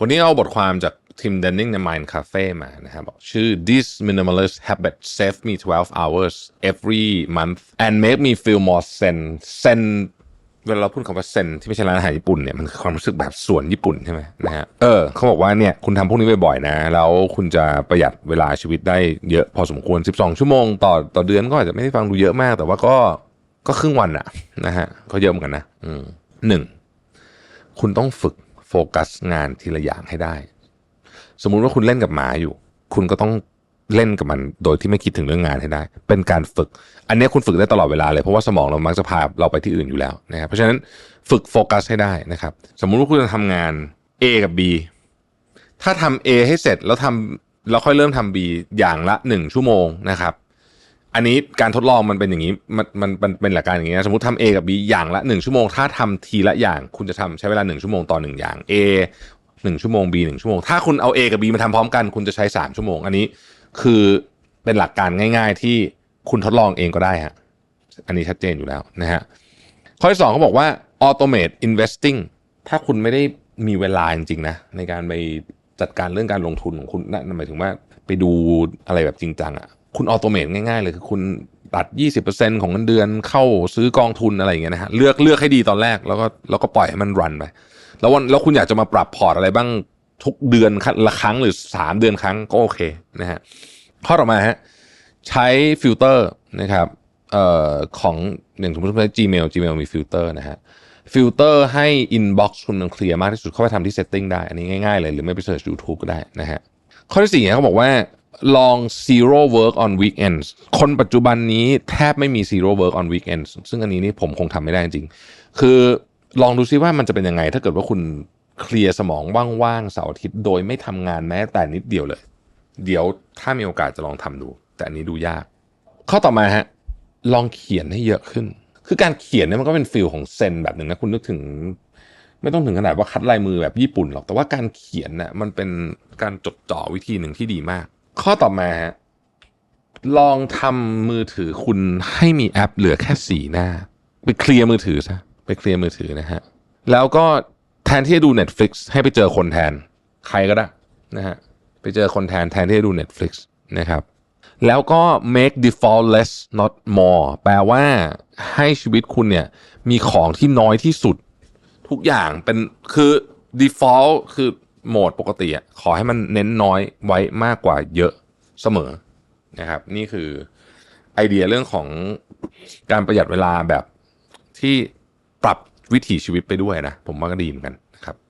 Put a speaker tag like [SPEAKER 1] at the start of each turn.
[SPEAKER 1] วันนี้เอาบทความจากทีมเดนนิงใน Mind Cafe มานะครับบอกชื่อ This minimalist habit save me 12 hours every month and make me feel more zen zen เวลาเราพูดคำว่าเซนที่ไม่ใช่ร้านอาหารญี่ปุ่นเนี่ยมันความรู้สึกแบบสวนญี่ปุ่นใช่ไหมนะฮะเออเขาบอกว่าเนี่ยคุณทำพวกนี้บ่อยๆนะ แล้วคุณจะประหยัดเวลาชีวิตได้เยอะพอสมควร 12 ชั่วโมงต่อต่อเดือนก็อาจจะไม่ได้ฟังดูเยอะมาก แต่ว่าก็ก็ครึ่งวันอะนะฮะก็เยอะเหมือนกันนะอืมหนึ่งคุณต้องฝึก ฟกัสงานทีละอย่างให้ได้ สมมุติว่าคุณเล่นกับหมาอยู่ คุณก็ต้องเล่นกับมันโดยที่ไม่คิดถึงเรื่องงานให้ได้ เป็นการฝึก อันนี้คุณฝึกได้ตลอดเวลาเลยเพราะว่าสมองเรามักจะพาเราไปที่อื่นอยู่แล้วนะครับเพราะฉะนั้นฝึกโฟกัสให้ได้นะครับ สมมุติว่าคุณจะทำงาน A กับ B ถ้าทำ A ให้เสร็จแล้วทำแล้วค่อยเริ่มทำ B อย่างละหนึ่งชั่วโมงนะครับ อันนี้การทดลองมันเป็นอย่างนี้มันมันมันเป็นหลักการอย่างนี้นะสมมติทำ A กับ B อย่างละหนึ่งชั่วโมง ถ้าทำทีละอย่าง คุณจะทำใช้เวลาหนึ่งชั่วโมงต่อหนึ่งอย่าง A หนึ่งชั่วโมง B หนึ่งชั่วโมง ถ้าคุณเอา A กับ B มาทำพร้อมกัน คุณจะใช้สามชั่วโมง อันนี้คือเป็นหลักการง่าย ๆ ที่คุณทดลองเองก็ได้ฮะอันนี้ชัดเจนอยู่แล้วนะฮะข้อที่สองเขาบอกว่า automate investing ถ้าคุณไม่ได้มีเวลาจริงๆนะในการไปจัดการเรื่องการลงทุนของคุณนั่นหมายถึงว่า ไปดูอะไรแบบจริงจังอะ่ะคุณออโตเมตง่ายๆเลยคือคุณตัด 20%ของเงินเดือนเข้าซื้อกองทุนอะไรอย่างเงี้ยนะฮะเลือกเลือกให้ดีตอนแรกแล้วก็แล้วก็ปล่อยให้มันรันไปแล้ววันแล้วคุณอยากจะมาปรับพอร์ตอะไรบ้างทุกเดือนละครั้งหรือ 3 เดือนครั้งก็โอเคนะฮะข้อต่อมาฮะใช้ฟิลเตอร์นะครับเอ่อของอย่างสมมติว่า Gmail Gmail มีฟิลเตอร์นะฮะฟิลเตอร์ให้ inbox คุณมันเคลียร์มากที่สุดเข้าไปทำที่ setting ได้ อันนี้ง่ายๆเลยหรือไม่ไปเสิร์ช YouTube ก็ได้นะฮะ ข้อที่สี่เขาบอกว่าลอง zero work on weekends คนปัจจุบันนี้แทบไม่มี zero work on weekends ซึ่งอันนี้นี่ผมคงทำไม่ได้จริง คือลองดูซิว่ามันจะเป็นยังไง ถ้าเกิดว่าคุณเคลียร์สมองว่างๆเสาร์อาทิตย์โดยไม่ทำงานแม้แต่นิดเดียวเลย เดี๋ยวถ้ามีโอกาสจะลองทำดู แต่อันนี้ดูยาก ข้อต่อมาฮะลองเขียนให้เยอะขึ้น คือการเขียนเนี่ยมันก็เป็นฟิลของเซนแบบหนึ่งนะคุณนึกถึง ไม่ต้องถึงขนาดว่าคัดลายมือแบบญี่ปุ่นหรอก แต่ว่าการเขียนน่ะมันเป็นการจดจ่อวิธีหนึ่งที่ดีมาก ข้อต่อมาฮะลองทำมือถือคุณให้มีแอปเหลือแค่สีหน้า ไปเคลียร์มือถือซะไปเคลียร์มือถือนะฮะ แล้วก็แทนที่จะดู Netflix ให้ไปเจอคนแทน ใครก็ได้นะฮะไปเจอคนแทนแทนที่จะดู Netflix นะครับ แล้วก็ make default less not more แปลว่าให้ชีวิตคุณเนี่ยมีของที่น้อยที่สุด ทุกอย่างเป็นคือ default คือโหมดปกติอะขอให้มันเน้นน้อยไว้มากกว่าเยอะเสมอนะครับ นี่คือไอเดียเรื่องของการประหยัดเวลาแบบที่ปรับวิถีชีวิตไปด้วยนะ ผมว่าก็ดีเหมือนกันนะครับ